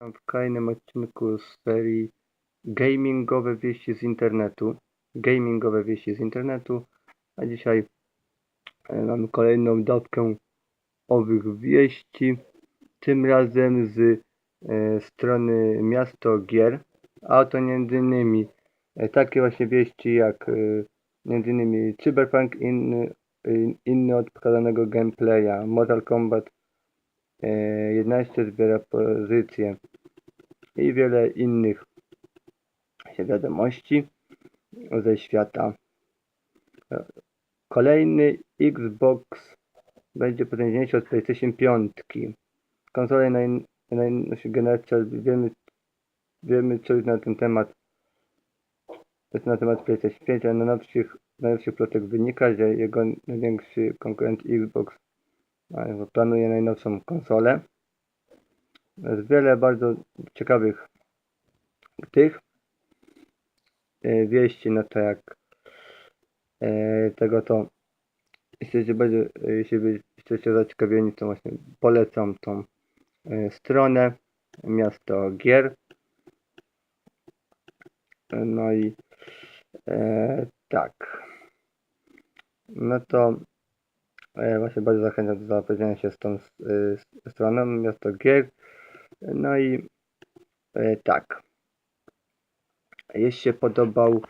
W kolejnym odcinku z serii Gamingowe wieści z internetu. Gamingowe wieści z internetu. A dzisiaj e, mamy kolejną dawkę owych wieści. Tym razem z e, strony Miasto Gier. A oto między innymi e, takie właśnie wieści jak między innymi Cyberpunk inny, in- inny od pokazanego gameplaya. Mortal Kombat 11 zbiera pozycję i wiele innych wiadomości ze świata. E, Kolejny Xbox będzie potężniejszy od PlayStation 5. Konsole naj, najnowszej generacji, wiemy, wiemy co już na ten temat jest na temat PlayStation 5, ale na najnowszych, najnowszych plotek wynika, że jego największy konkurent Xbox e, planuje najnowszą konsolę. Jest wiele bardzo ciekawych tych e, wieści, no to jak e, tego to jeśli będzie, jeśli jesteście zaciekawieni, to właśnie polecam tą e, stronę Miasto Gier. E, No i e, tak. No to e, właśnie bardzo zachęcam do zapoznania się z tą e, stroną Miasto Gier. No i e, tak. Jeśli się podobał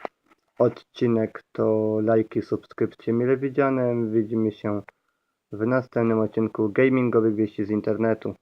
odcinek, to lajki, subskrypcje mile widziane. Widzimy się w następnym odcinku gamingowych wieści z internetu.